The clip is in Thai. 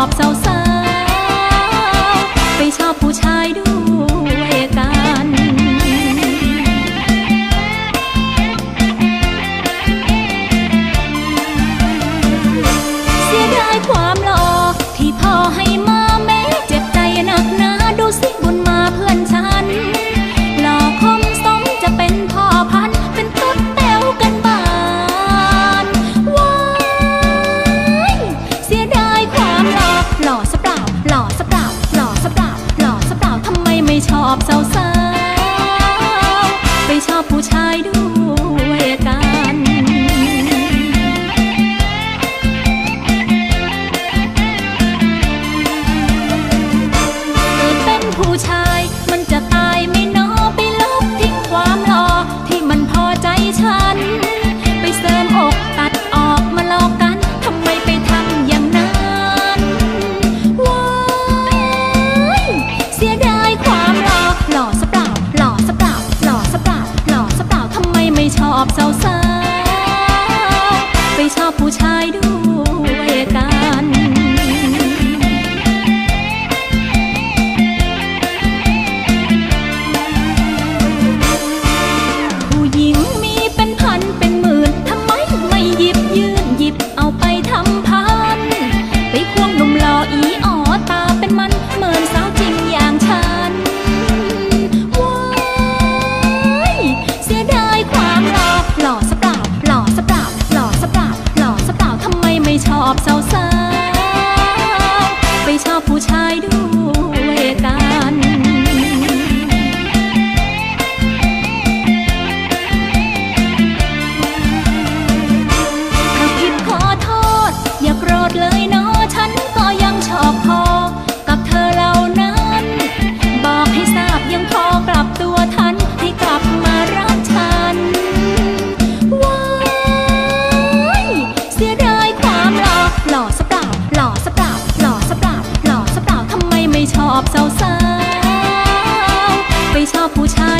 อบเศร้า ชอบสาวสาวไปชอบผู้ชายด้วยกัน เกิดเป็นผู้ชายมันจะตายไม่นอไปลบทิ้งความหล่อที่มันพอใจชาย อบสาวๆไปชอบผู้ชาย